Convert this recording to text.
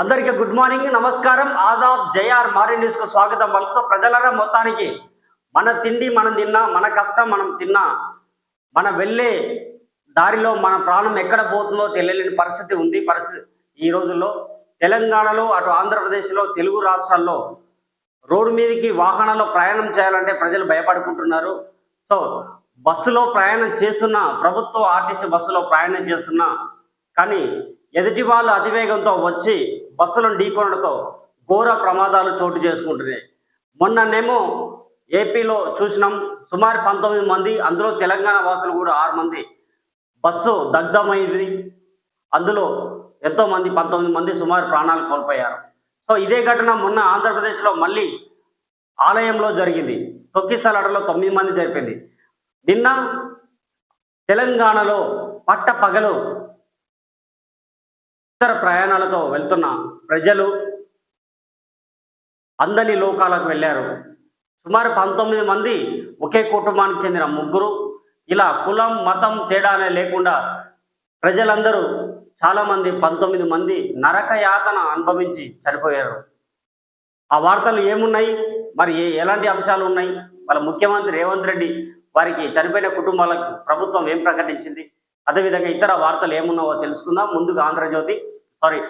అందరికీ good morning నమస్కారం. ఆదాబ్ జైఆర్ మారి న్యూస్కు స్వాగతం. వలతో ప్రజలరా మొత్తానికి మన తిండి మనం తిన్నా మన కష్టం మనం తిన్నా మన వెళ్ళే దారిలో మన ప్రాణం ఎక్కడ పోతుందో తెలియలేని పరిస్థితి ఉంది. పరిస్థితి ఈ రోజుల్లో తెలంగాణలో అటు ఆంధ్రప్రదేశ్లో తెలుగు రాష్ట్రాల్లో రోడ్డు మీదకి వాహనాల్లో ప్రయాణం చేయాలంటే ప్రజలు భయపడుకుంటున్నారు. సో బస్సులో ప్రయాణం చేస్తున్న ప్రభుత్వ ఆర్టీసీ బస్సులో ప్రయాణం చేస్తున్నా కానీ ఎదుటి వాళ్ళు అతివేగంతో వచ్చి బస్సులను ఢీకొనడంతో ఘోర ప్రమాదాలు చోటు చేసుకుంటున్నాయి. మొన్ననేమో ఏపీలో చూసినాం సుమారు పంతొమ్మిది మంది అందులో తెలంగాణ వాసులు కూడా ఆరు మంది బస్సు దగ్ధమైంది. అందులో ఎంతో మంది పంతొమ్మిది మంది సుమారు ప్రాణాలు కోల్పోయారు. సో ఇదే ఘటన మొన్న ఆంధ్రప్రదేశ్లో మళ్ళీ ఆలయంలో జరిగింది. తొక్కిసలాటలో తొమ్మిది మంది జరిపింది. నిన్న తెలంగాణలో పట్ట పగలు ఇతర ప్రయాణాలతో వెళ్తున్న ప్రజలు అందని లోకాలకు వెళ్ళారు. సుమారు పంతొమ్మిది మంది ఒకే కుటుంబానికి చెందిన ముగ్గురు ఇలా కులం మతం తేడానే లేకుండా ప్రజలందరూ చాలామంది పంతొమ్మిది మంది నరక యాతన అనుభవించి చనిపోయారు. ఆ వార్తలు ఏమున్నాయి? మరి ఏ ఎలాంటి అంశాలు ఉన్నాయి? వాళ్ళ ముఖ్యమంత్రి రేవంత్ రెడ్డి వారికి చనిపోయిన కుటుంబాలకు ప్రభుత్వం ఏం ప్రకటించింది? అదేవిధంగా ఇతర వార్తలు ఏమున్నావో తెలుసుకుందాం. ముందుగా ఆంధ్రజ్యోతి సారీ